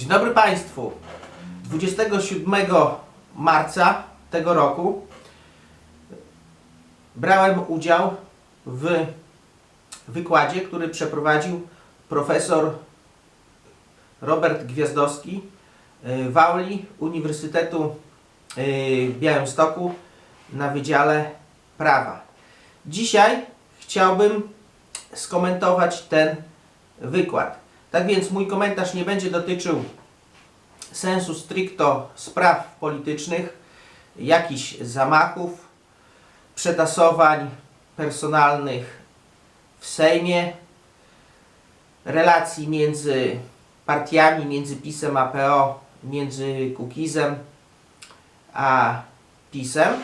Dzień dobry Państwu. 27 marca tego roku brałem udział w wykładzie, który przeprowadził profesor Robert Gwiazdowski y, w auli Uniwersytetu y, w Białymstoku na Wydziale Prawa. Dzisiaj chciałbym skomentować ten wykład. Tak więc mój komentarz nie będzie dotyczył sensu stricto spraw politycznych, jakichś zamachów, przetasowań personalnych w Sejmie, relacji między partiami, między PiSem a PO, między Kukizem a PiSem.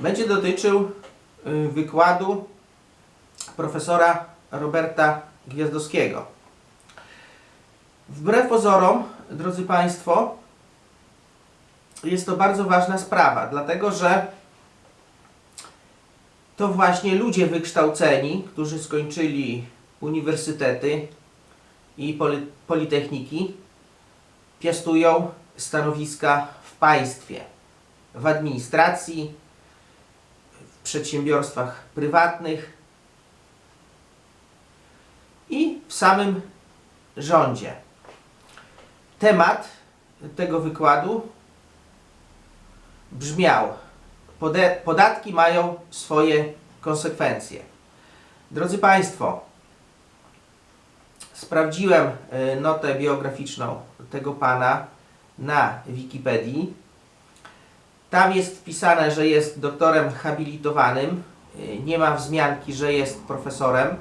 Będzie dotyczył y, wykładu profesora Roberta Gwiazdowskiego. Wbrew pozorom, drodzy Państwo, jest to bardzo ważna sprawa, dlatego że to właśnie ludzie wykształceni, którzy skończyli uniwersytety i poli- politechniki, piastują stanowiska w państwie, w administracji, w przedsiębiorstwach prywatnych i w samym rządzie. Temat tego wykładu brzmiał: "Pode- Podatki mają swoje konsekwencje. Drodzy Państwo, sprawdziłem e, notę biograficzną tego pana na Wikipedii. Tam jest wpisane, że jest doktorem habilitowanym. E, Nie ma wzmianki, że jest profesorem.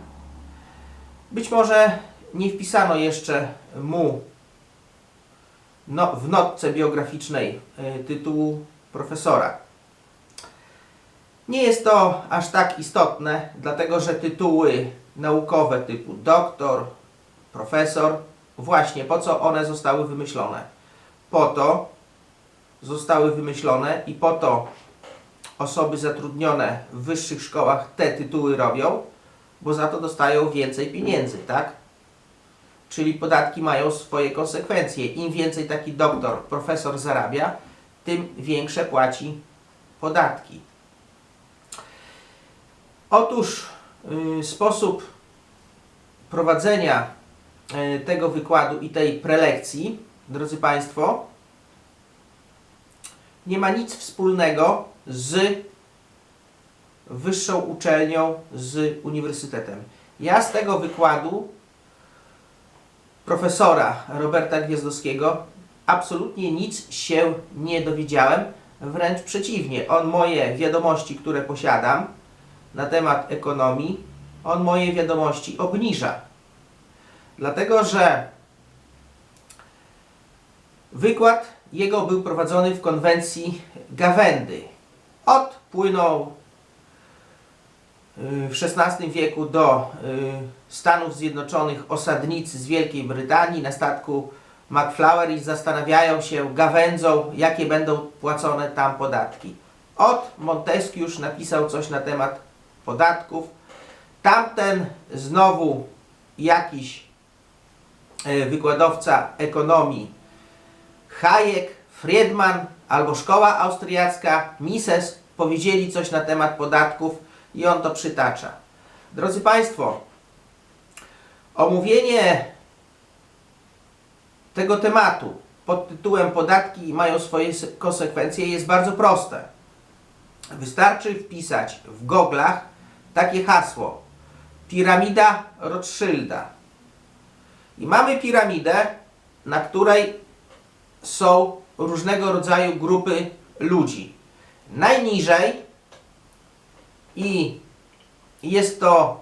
Być może nie wpisano jeszcze mu no, w notce biograficznej y, tytułu profesora. Nie jest to aż tak istotne, dlatego że tytuły naukowe typu doktor, profesor, właśnie po co one zostały wymyślone? Po to zostały wymyślone i po to osoby zatrudnione w wyższych szkołach te tytuły robią, bo za to dostają więcej pieniędzy, tak? Czyli podatki mają swoje konsekwencje. Im więcej taki doktor, profesor zarabia, tym większe płaci podatki. Otóż y, sposób prowadzenia y, tego wykładu i tej prelekcji, drodzy Państwo, nie ma nic wspólnego z wyższą uczelnią, z uniwersytetem. Ja z tego wykładu profesora Roberta Gwiazdowskiego absolutnie nic się nie dowiedziałem, wręcz przeciwnie. On moje wiadomości, które posiadam na temat ekonomii, on moje wiadomości obniża. Dlatego, że wykład jego był prowadzony w konwencji Gawędy. Odpłynął w XVI wieku do y, Stanów Zjednoczonych osadnicy z Wielkiej Brytanii na statku Macflower i zastanawiają się, gawędzą, jakie będą płacone tam podatki. Od Montesquieu napisał coś na temat podatków. Tamten znowu jakiś e, wykładowca ekonomii Hayek, Friedman albo szkoła austriacka, Mises powiedzieli coś na temat podatków i on to przytacza. Drodzy Państwo, omówienie tego tematu pod tytułem Podatki mają swoje konsekwencje jest bardzo proste. Wystarczy wpisać w goglach takie hasło Piramida Rothschilda. I mamy piramidę, na której są różnego rodzaju grupy ludzi. Najniżej i jest to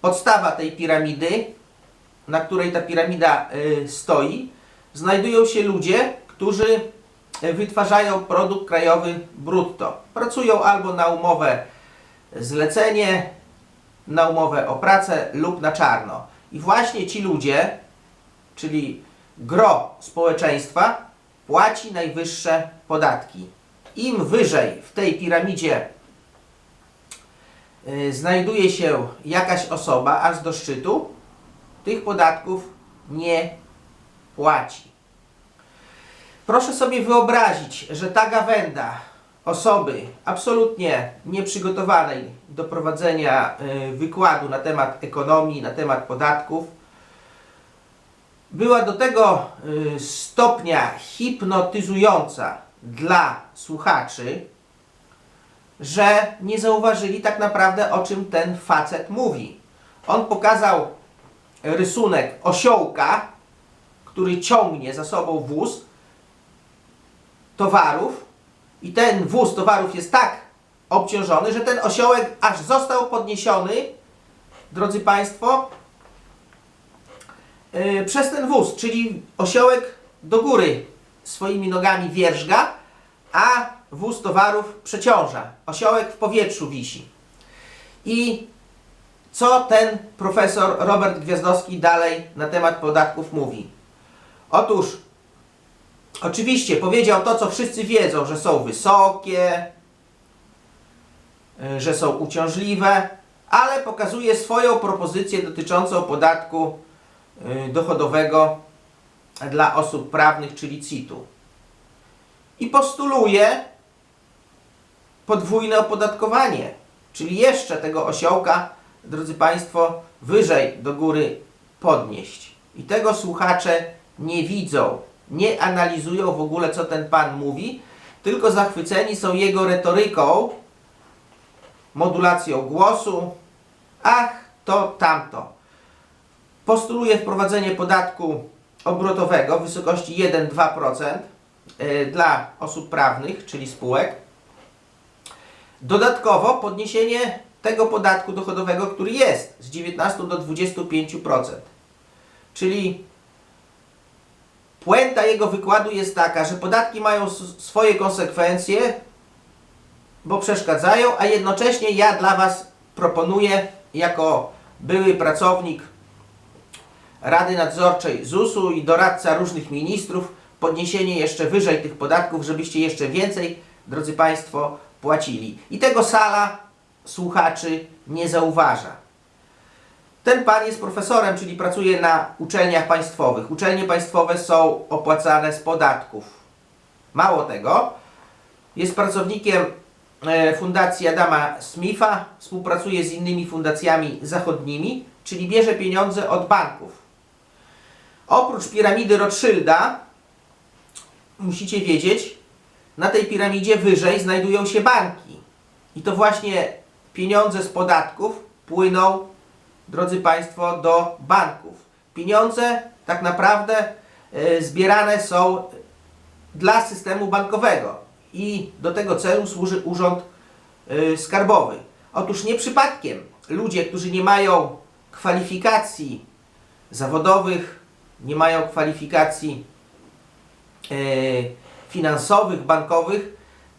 podstawa tej piramidy, na której ta piramida y, stoi, znajdują się ludzie, którzy y, wytwarzają produkt krajowy brutto. Pracują albo na umowę zlecenie, na umowę o pracę lub na czarno. I właśnie ci ludzie, czyli gro społeczeństwa, płaci najwyższe podatki. Im wyżej w tej piramidzie znajduje się jakaś osoba, aż do szczytu, tych podatków nie płaci. Proszę sobie wyobrazić, że ta gawenda osoby absolutnie nieprzygotowanej do prowadzenia y, wykładu na temat ekonomii, na temat podatków, była do tego y, stopnia hipnotyzująca dla słuchaczy, że nie zauważyli tak naprawdę o czym ten facet mówi. On pokazał rysunek osiołka, który ciągnie za sobą wóz towarów i ten wóz towarów jest tak obciążony, że ten osiołek aż został podniesiony, drodzy Państwo, yy, przez ten wóz, czyli osiołek do góry swoimi nogami wierzga, a wóz towarów przeciąża. Osiołek w powietrzu wisi. I co ten profesor Robert Gwiazdowski dalej na temat podatków mówi? Otóż, oczywiście powiedział to, co wszyscy wiedzą, że są wysokie, y, że są uciążliwe, ale pokazuje swoją propozycję dotyczącą podatku y, dochodowego dla osób prawnych, czyli CIT-u. I postuluje podwójne opodatkowanie, czyli jeszcze tego osiołka, drodzy Państwo, wyżej do góry podnieść. I tego słuchacze nie widzą, nie analizują w ogóle, co ten pan mówi, tylko zachwyceni są jego retoryką, modulacją głosu, ach, to tamto. Postuluje wprowadzenie podatku obrotowego w wysokości 1-2% y, dla osób prawnych, czyli spółek. Dodatkowo podniesienie tego podatku dochodowego, który jest z 19 do 25%. Czyli puenta jego wykładu jest taka, że podatki mają swoje konsekwencje, bo przeszkadzają, a jednocześnie ja dla Was proponuję, jako były pracownik Rady Nadzorczej ZUS-u i doradca różnych ministrów, podniesienie jeszcze wyżej tych podatków, żebyście jeszcze więcej, drodzy Państwo, płacili. I tego sala słuchaczy nie zauważa. Ten pan jest profesorem, czyli pracuje na uczelniach państwowych. Uczelnie państwowe są opłacane z podatków. Mało tego, jest pracownikiem e, Fundacji Adama Smitha, współpracuje z innymi fundacjami zachodnimi, czyli bierze pieniądze od banków. Oprócz piramidy Rothschilda, musicie wiedzieć, na tej piramidzie wyżej znajdują się banki. I to właśnie pieniądze z podatków płyną, drodzy Państwo, do banków. Pieniądze tak naprawdę e, zbierane są dla systemu bankowego i do tego celu służy Urząd e, Skarbowy. Otóż nie przypadkiem ludzie, którzy nie mają kwalifikacji zawodowych, nie mają kwalifikacji e, finansowych, bankowych,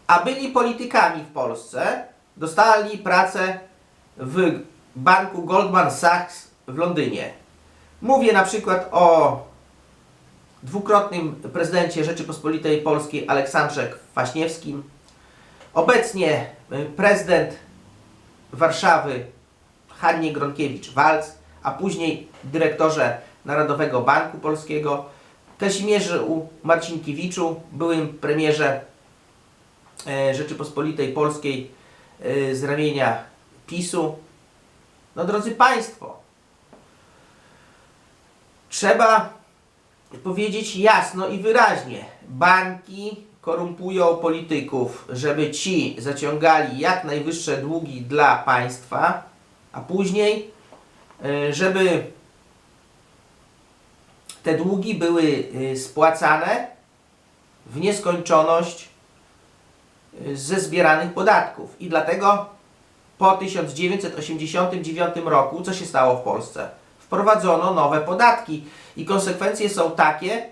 a byli politykami w Polsce, dostali pracę w banku Goldman Sachs w Londynie. Mówię na przykład o dwukrotnym prezydencie Rzeczypospolitej Polskiej Aleksandrze Kwaśniewskim, obecnie y, prezydent Warszawy Hannie Gronkiewicz-Walc, a później dyrektorze Narodowego Banku Polskiego, Kazimierzu Marcinkiewiczu, byłym premierze e, Rzeczypospolitej Polskiej e, z ramienia PiSu. No drodzy Państwo, trzeba powiedzieć jasno i wyraźnie. Banki korumpują polityków, żeby ci zaciągali jak najwyższe długi dla państwa, a później, e, żeby te długi były y, spłacane w nieskończoność y, ze zbieranych podatków. I dlatego po 1989 roku, co się stało w Polsce? Wprowadzono nowe podatki i konsekwencje są takie,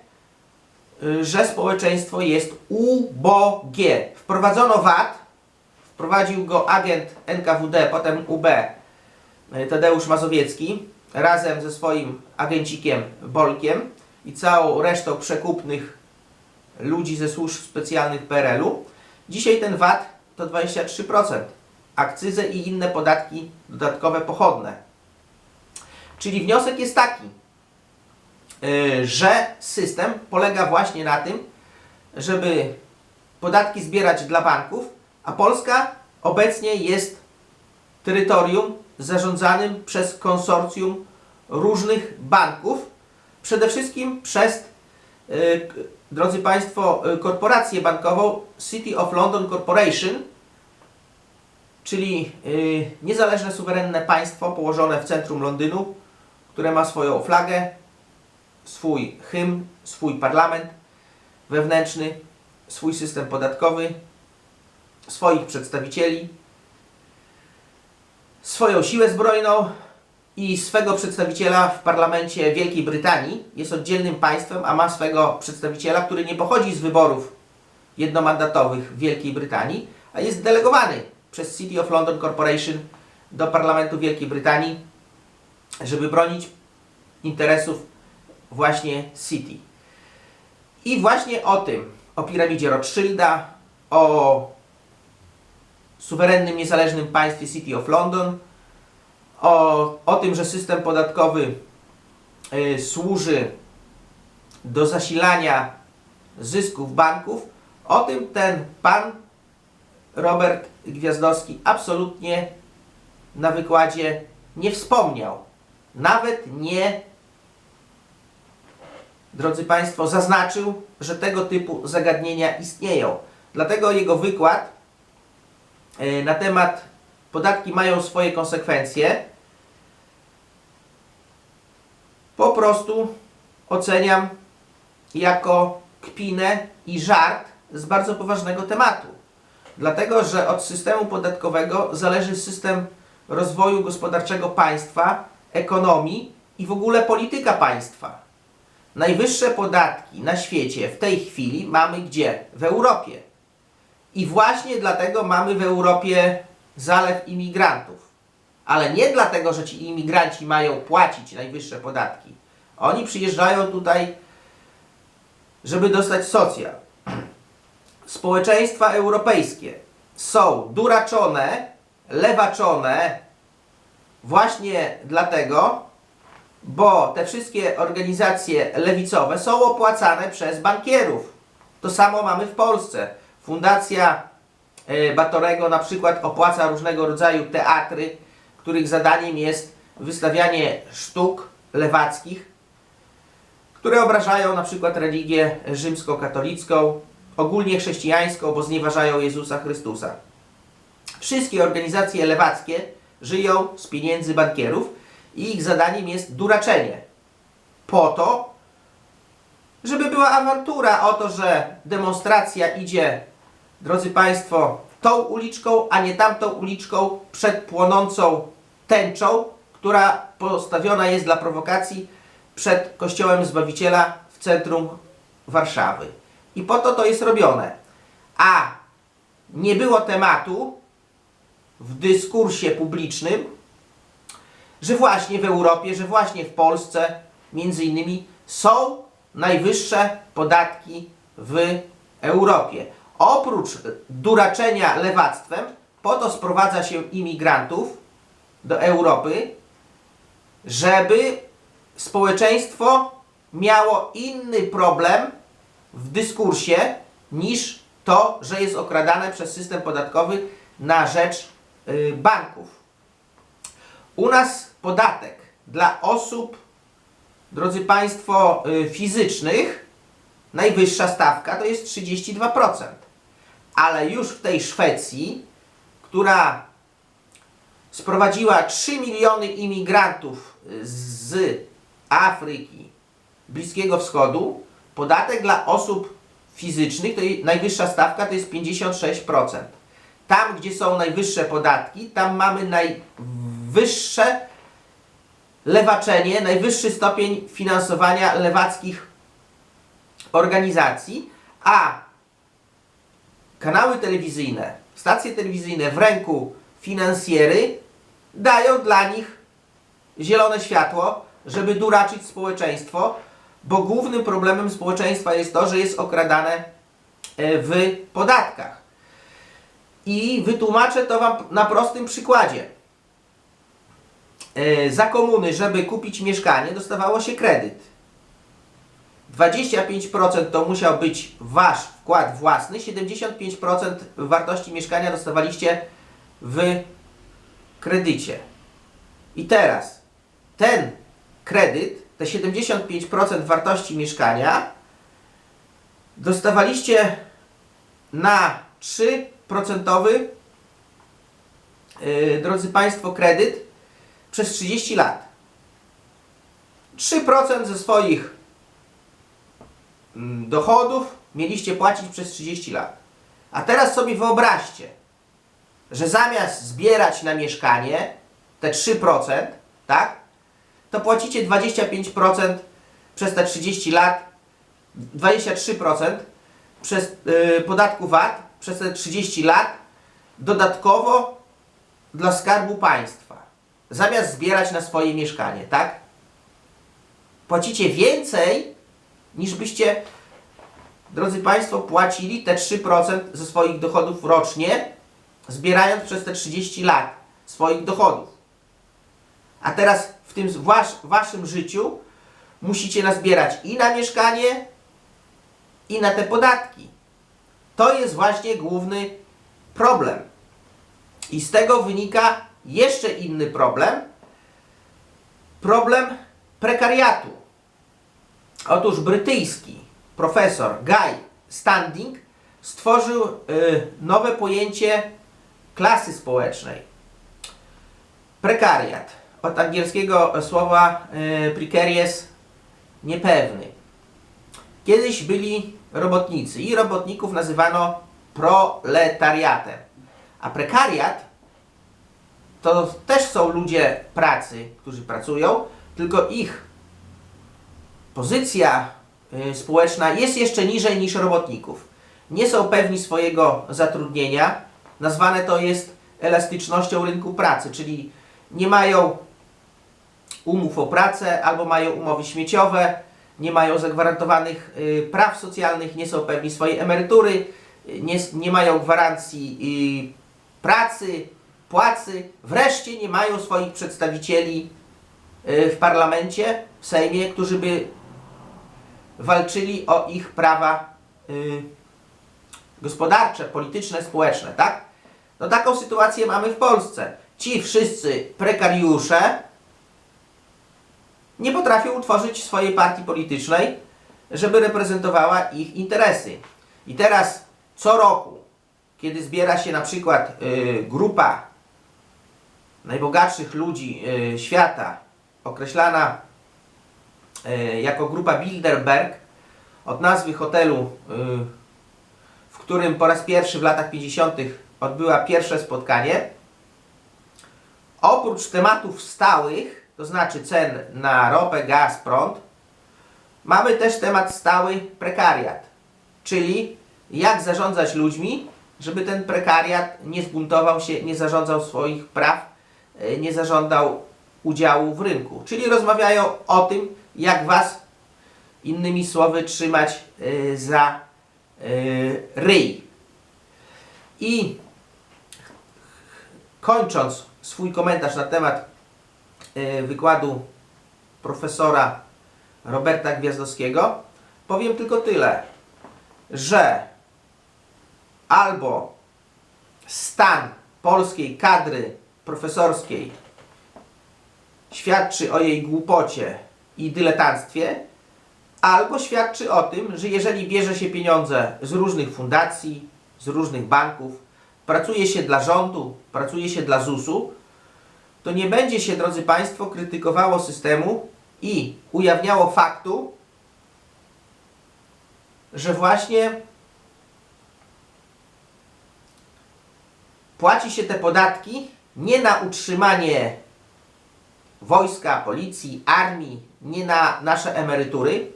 y, że społeczeństwo jest ubogie. Wprowadzono VAT, wprowadził go agent NKWD, potem UB, Tadeusz Mazowiecki, razem ze swoim agencikiem Bolkiem i całą resztą przekupnych ludzi ze służb specjalnych PRL-u. Dzisiaj ten VAT to 23%. Akcyzę i inne podatki dodatkowe pochodne. Czyli wniosek jest taki. y, że system polega właśnie na tym, żeby podatki zbierać dla banków, a Polska obecnie jest terytorium zarządzanym przez konsorcjum różnych banków, przede wszystkim przez, y, drodzy Państwo, y, korporację bankową City of London Corporation, czyli y, niezależne, suwerenne państwo położone w centrum Londynu, które ma swoją flagę, swój hymn, swój parlament wewnętrzny, swój system podatkowy, swoich przedstawicieli, swoją siłę zbrojną i swego przedstawiciela w parlamencie Wielkiej Brytanii. Jest oddzielnym państwem, a ma swego przedstawiciela, który nie pochodzi z wyborów jednomandatowych w Wielkiej Brytanii, a jest delegowany przez City of London Corporation do parlamentu Wielkiej Brytanii, żeby bronić interesów właśnie City. I właśnie o tym, o piramidzie Rothschilda, o suwerennym, niezależnym państwie City of London, o, o tym, że system podatkowy y, służy do zasilania zysków banków, o tym ten pan Robert Gwiazdowski absolutnie na wykładzie nie wspomniał. Nawet nie, drodzy Państwo, zaznaczył, że tego typu zagadnienia istnieją. Dlatego jego wykład na temat podatki mają swoje konsekwencje po prostu oceniam jako kpinę i żart z bardzo poważnego tematu. Dlatego, że od systemu podatkowego zależy system rozwoju gospodarczego państwa, ekonomii i w ogóle polityka państwa. Najwyższe podatki na świecie w tej chwili mamy gdzie? W Europie. I właśnie dlatego mamy w Europie zalew imigrantów. Ale nie dlatego, że ci imigranci mają płacić najwyższe podatki. Oni przyjeżdżają tutaj, żeby dostać socjal. Społeczeństwa europejskie są duraczone, lewaczone właśnie dlatego, bo te wszystkie organizacje lewicowe są opłacane przez bankierów. To samo mamy w Polsce. Fundacja e, Batorego na przykład opłaca różnego rodzaju teatry, których zadaniem jest wystawianie sztuk lewackich, które obrażają na przykład religię rzymskokatolicką, ogólnie chrześcijańską, bo znieważają Jezusa Chrystusa. Wszystkie organizacje lewackie żyją z pieniędzy bankierów i ich zadaniem jest duraczenie. Po to, żeby była awantura o to, że demonstracja idzie, drodzy Państwo, tą uliczką, a nie tamtą uliczką przed płonącą tęczą, która postawiona jest dla prowokacji przed Kościołem Zbawiciela w centrum Warszawy. I po to to jest robione. A nie było tematu w dyskursie publicznym, że właśnie w Europie, że właśnie w Polsce między innymi są najwyższe podatki w Europie. Oprócz duraczenia lewactwem, po to sprowadza się imigrantów do Europy, żeby społeczeństwo miało inny problem w dyskursie niż to, że jest okradane przez system podatkowy na rzecz y, banków. U nas podatek dla osób, drodzy Państwo, y, fizycznych, najwyższa stawka to jest 32%. Ale już w tej Szwecji, która sprowadziła 3 miliony imigrantów z Afryki, Bliskiego Wschodu, podatek dla osób fizycznych, to najwyższa stawka to jest 56%. Tam, gdzie są najwyższe podatki, tam mamy najwyższe lewaczenie, najwyższy stopień finansowania lewackich organizacji, a kanały telewizyjne, stacje telewizyjne w ręku finansjery dają dla nich zielone światło, żeby duraczyć społeczeństwo, bo głównym problemem społeczeństwa jest to, że jest okradane e, w podatkach. I wytłumaczę to Wam na prostym przykładzie. E, Za komuny, żeby kupić mieszkanie, dostawało się kredyt. 25% to musiał być wasz wkład własny, 75% wartości mieszkania dostawaliście w kredycie. I teraz ten kredyt, te 75% wartości mieszkania dostawaliście na 3% yy, drodzy Państwo, kredyt przez 30 lat. 3% ze swoich dochodów mieliście płacić przez 30 lat. A teraz sobie wyobraźcie, że zamiast zbierać na mieszkanie te 3%, tak, to płacicie 25% przez te 30 lat, 23% przez yy, podatku VAT przez te 30 lat dodatkowo dla Skarbu Państwa. Zamiast zbierać na swoje mieszkanie, tak? Płacicie więcej niż byście, drodzy Państwo, płacili te 3% ze swoich dochodów rocznie, zbierając przez te 30 lat swoich dochodów. A teraz w tym wasz, waszym życiu musicie nazbierać i na mieszkanie, i na te podatki. To jest właśnie główny problem. I z tego wynika jeszcze inny problem. Problem prekariatu. Otóż brytyjski profesor Guy Standing stworzył y, nowe pojęcie klasy społecznej. Prekariat. Od angielskiego słowa y, precarious niepewny. Kiedyś byli robotnicy i robotników nazywano proletariatem. A prekariat to też są ludzie pracy, którzy pracują, tylko ich pozycja y, społeczna jest jeszcze niżej niż robotników. Nie są pewni swojego zatrudnienia. Nazwane to jest elastycznością rynku pracy, czyli nie mają umów o pracę albo mają umowy śmieciowe, nie mają zagwarantowanych y, praw socjalnych, nie są pewni swojej emerytury, nie, nie mają gwarancji y, pracy, płacy, wreszcie nie mają swoich przedstawicieli w parlamencie, w Sejmie, którzy by walczyli o ich prawa y, gospodarcze, polityczne, społeczne, tak? No taką sytuację mamy w Polsce. Ci wszyscy prekariusze nie potrafią utworzyć swojej partii politycznej, żeby reprezentowała ich interesy. I teraz co roku, kiedy zbiera się na przykład y, grupa najbogatszych ludzi y, świata, określana jako grupa Bilderberg, od nazwy hotelu, y, w którym po raz pierwszy w latach 50. odbyła pierwsze spotkanie, oprócz tematów stałych, to znaczy cen na ropę, gaz, prąd, mamy też temat stały prekariat, czyli jak zarządzać ludźmi, żeby ten prekariat nie zbuntował się, nie zarządzał swoich praw, e, nie zażądał udziału w rynku. Czyli rozmawiają o tym, jak was, innymi słowy, trzymać e, za e, ryj. I kończąc swój komentarz na temat e, wykładu profesora Roberta Gwiazdowskiego, powiem tylko tyle, że albo stan polskiej kadry profesorskiej świadczy o jej głupocie i dyletanctwie, albo świadczy o tym, że jeżeli bierze się pieniądze z różnych fundacji, z różnych banków, pracuje się dla rządu, pracuje się dla ZUS-u, to nie będzie się, drodzy Państwo, krytykowało systemu i ujawniało faktu, że właśnie płaci się te podatki nie na utrzymanie wojska, policji, armii, nie na nasze emerytury,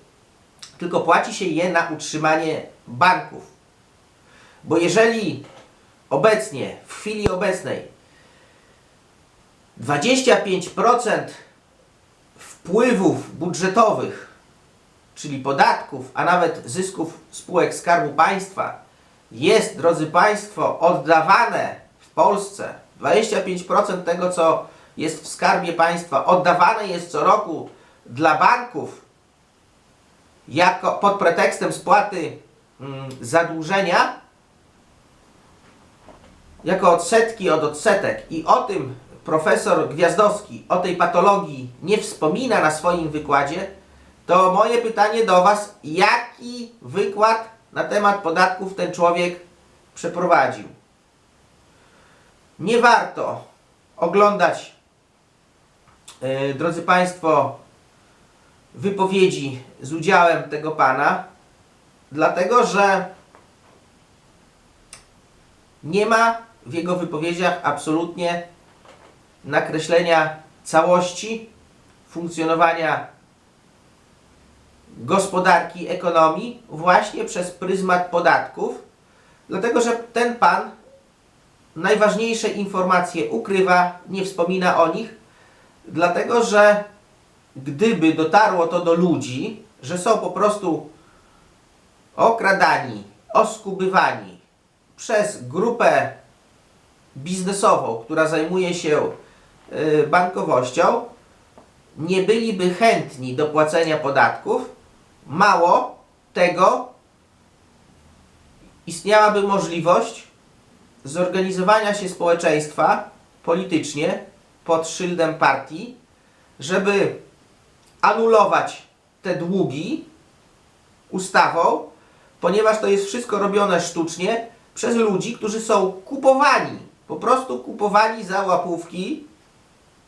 tylko płaci się je na utrzymanie banków. Bo jeżeli obecnie, w chwili obecnej 25% wpływów budżetowych, czyli podatków, a nawet zysków spółek Skarbu Państwa jest, drodzy Państwo, oddawane w Polsce, 25% tego, co jest w Skarbie Państwa, oddawane jest co roku dla banków, jako pod pretekstem spłaty mm, zadłużenia jako odsetki od odsetek i o tym profesor Gwiazdowski, o tej patologii nie wspomina na swoim wykładzie, to moje pytanie do Was, jaki wykład na temat podatków ten człowiek przeprowadził? Nie warto oglądać, drodzy Państwo, wypowiedzi z udziałem tego pana, dlatego że nie ma w jego wypowiedziach absolutnie nakreślenia całości funkcjonowania gospodarki, ekonomii właśnie przez pryzmat podatków, dlatego że ten pan najważniejsze informacje ukrywa, nie wspomina o nich, dlatego że gdyby dotarło to do ludzi, że są po prostu okradani, oskubywani przez grupę biznesową, która zajmuje się y, bankowością, nie byliby chętni do płacenia podatków. Mało tego, istniałaby możliwość zorganizowania się społeczeństwa politycznie pod szyldem partii, żeby anulować te długi ustawą, ponieważ to jest wszystko robione sztucznie przez ludzi, którzy są kupowani, po prostu kupowani za łapówki,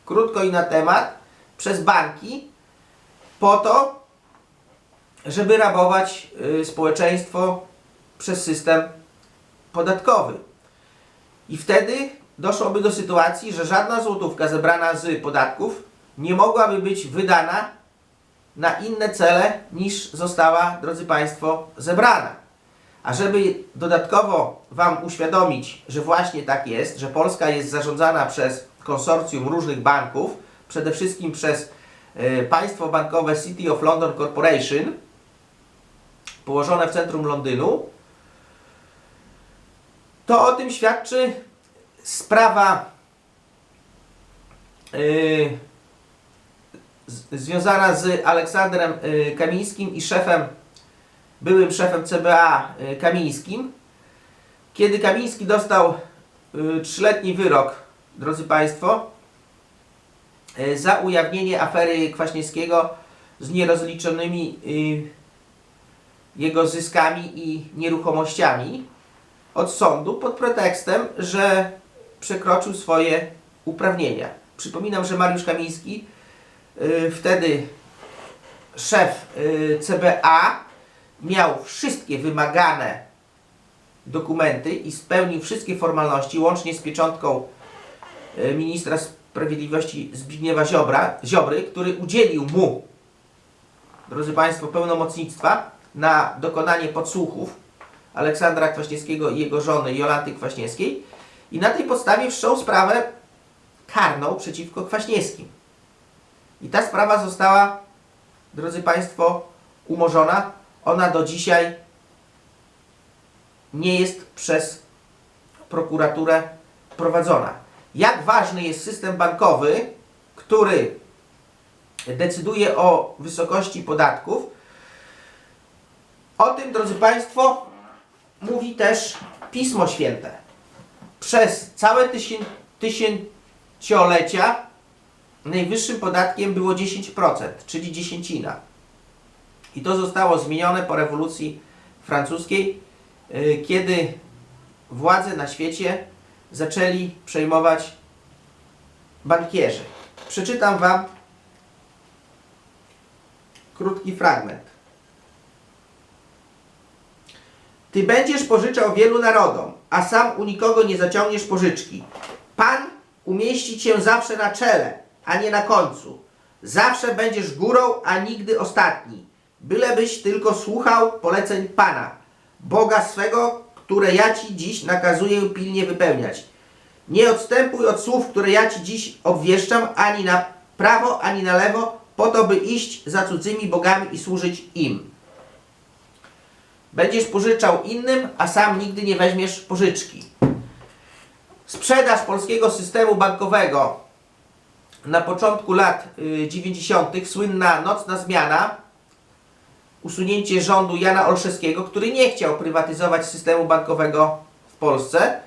krótko i na temat, przez banki, po to, żeby rabować y, społeczeństwo przez system podatkowy. I wtedy doszłoby do sytuacji, że żadna złotówka zebrana z podatków nie mogłaby być wydana na inne cele niż została, drodzy Państwo, zebrana. A żeby dodatkowo Wam uświadomić, że właśnie tak jest, że Polska jest zarządzana przez konsorcjum różnych banków, przede wszystkim przez e, państwo bankowe City of London Corporation, położone w centrum Londynu, to o tym świadczy sprawa yy, związana z Aleksandrem y, Kamińskim i szefem, byłym szefem CBA y, Kamińskim. Kiedy Kamiński dostał y, trzyletni wyrok, drodzy Państwo, y, za ujawnienie afery Kwaśniewskiego z nierozliczonymi y, jego zyskami i nieruchomościami od sądu pod pretekstem, że przekroczył swoje uprawnienia. Przypominam, że Mariusz Kamiński y, wtedy szef y, CBA miał wszystkie wymagane dokumenty i spełnił wszystkie formalności, łącznie z pieczątką y, ministra sprawiedliwości Zbigniewa Ziobra, Ziobry, który udzielił mu, drodzy Państwo, pełnomocnictwa na dokonanie podsłuchów Aleksandra Kwaśniewskiego i jego żony Jolanty Kwaśniewskiej i na tej podstawie wszczął sprawę karną przeciwko Kwaśniewskim. I ta sprawa została, drodzy Państwo, umorzona. Ona do dzisiaj nie jest przez prokuraturę prowadzona. Jak ważny jest system bankowy, który decyduje o wysokości podatków, o tym, drodzy Państwo, mówi też Pismo Święte. Przez całe tysię, tysięciolecia najwyższym podatkiem było 10%, czyli dziesięcina. I to zostało zmienione po rewolucji francuskiej, y, kiedy władze na świecie zaczęli przejmować bankierzy. Przeczytam Wam krótki fragment. Ty będziesz pożyczał wielu narodom, a sam u nikogo nie zaciągniesz pożyczki. Pan umieści cię zawsze na czele, a nie na końcu. Zawsze będziesz górą, a nigdy ostatni. Bylebyś tylko słuchał poleceń Pana, Boga swego, które ja Ci dziś nakazuję pilnie wypełniać. Nie odstępuj od słów, które ja Ci dziś obwieszczam, ani na prawo, ani na lewo, po to, by iść za cudzymi bogami i służyć im. Będziesz pożyczał innym, a sam nigdy nie weźmiesz pożyczki. Sprzedaż polskiego systemu bankowego na początku lat y, 90., słynna nocna zmiana, usunięcie rządu Jana Olszewskiego, który nie chciał prywatyzować systemu bankowego w Polsce,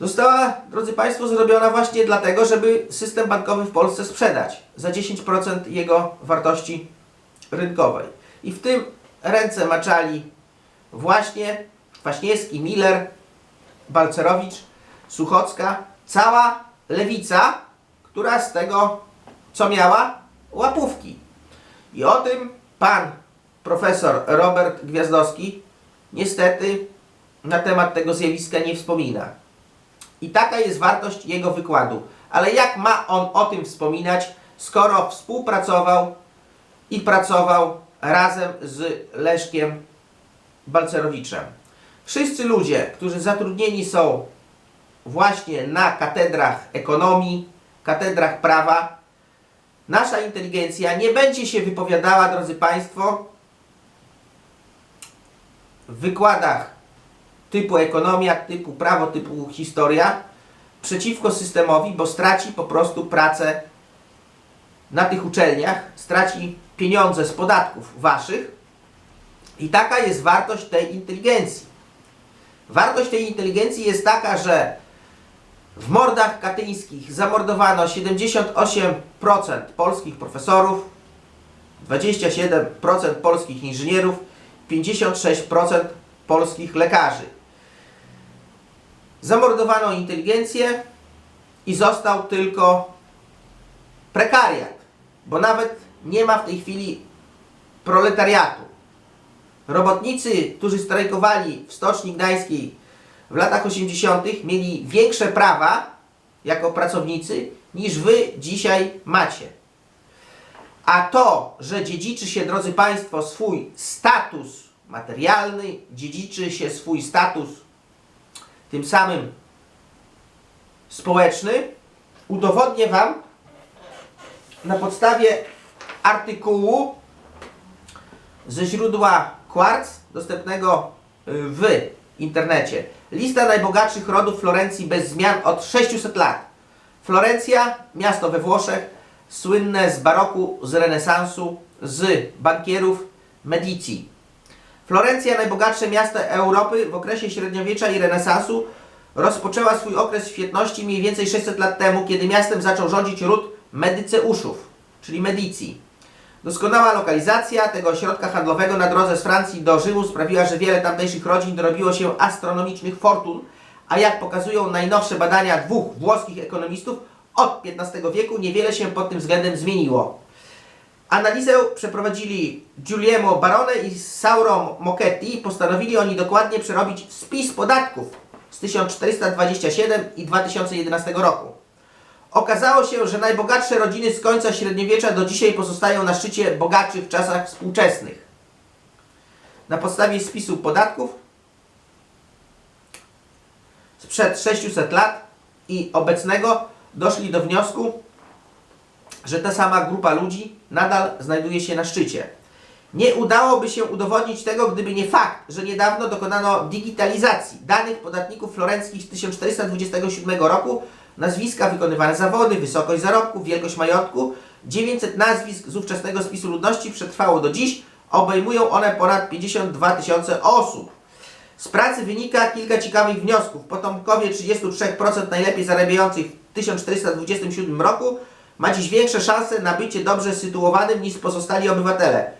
została, drodzy Państwo, zrobiona właśnie dlatego, żeby system bankowy w Polsce sprzedać za 10% jego wartości rynkowej. I w tym ręce maczali właśnie Kwaśniewski, Miller, Balcerowicz, Suchocka, cała lewica, która z tego co miała? Łapówki. I o tym pan profesor Robert Gwiazdowski niestety na temat tego zjawiska nie wspomina. I taka jest wartość jego wykładu. Ale jak ma on o tym wspominać, skoro współpracował i pracował razem z Leszkiem Balcerowiczem? Wszyscy ludzie, którzy zatrudnieni są właśnie na katedrach ekonomii, katedrach prawa, nasza inteligencja nie będzie się wypowiadała, drodzy Państwo, w wykładach typu ekonomia, typu prawo, typu historia przeciwko systemowi, bo straci po prostu pracę na tych uczelniach, straci pieniądze z podatków waszych i taka jest wartość tej inteligencji. Wartość tej inteligencji jest taka, że w mordach katyńskich zamordowano 78% polskich profesorów, 27% polskich inżynierów, 56% polskich lekarzy. Zamordowano inteligencję i został tylko prekariat, bo nawet nie ma w tej chwili proletariatu. Robotnicy, którzy strajkowali w Stoczni Gdańskiej w latach 80. mieli większe prawa jako pracownicy niż wy dzisiaj macie. A to, że dziedziczy się, drodzy Państwo, swój status materialny, dziedziczy się swój status tym samym społeczny, udowodnię Wam na podstawie artykułu ze źródła Quartz, dostępnego y, w internecie. Lista najbogatszych rodów Florencji bez zmian od 600 lat. Florencja, miasto we Włoszech, słynne z baroku, z renesansu, z bankierów Medici. Florencja, najbogatsze miasto Europy w okresie średniowiecza i renesansu, rozpoczęła swój okres świetności mniej więcej 600 lat temu, kiedy miastem zaczął rządzić ród Medyceuszów, czyli Medici. Doskonała lokalizacja tego ośrodka handlowego na drodze z Francji do Rzymu sprawiła, że wiele tamtejszych rodzin dorobiło się astronomicznych fortun, a jak pokazują najnowsze badania dwóch włoskich ekonomistów, od XV wieku niewiele się pod tym względem zmieniło. Analizę przeprowadzili Giuliano Barone i Sauro Mochetti. Postanowili oni dokładnie przerobić spis podatków z 1427 i 2011 roku. Okazało się, że najbogatsze rodziny z końca średniowiecza do dzisiaj pozostają na szczycie bogaczy w czasach współczesnych. Na podstawie spisu podatków sprzed 600 lat i obecnego doszli do wniosku, że ta sama grupa ludzi nadal znajduje się na szczycie. Nie udałoby się udowodnić tego, gdyby nie fakt, że niedawno dokonano digitalizacji danych podatników florenckich z 1427 roku, nazwiska, wykonywane zawody, wysokość zarobków, wielkość majątku. 900 nazwisk z ówczesnego spisu ludności przetrwało do dziś, obejmują one ponad 52 tysiące osób. Z pracy wynika kilka ciekawych wniosków. Potomkowie 33% najlepiej zarabiających w 1427 roku ma dziś większe szanse na bycie dobrze sytuowanym niż pozostali obywatele.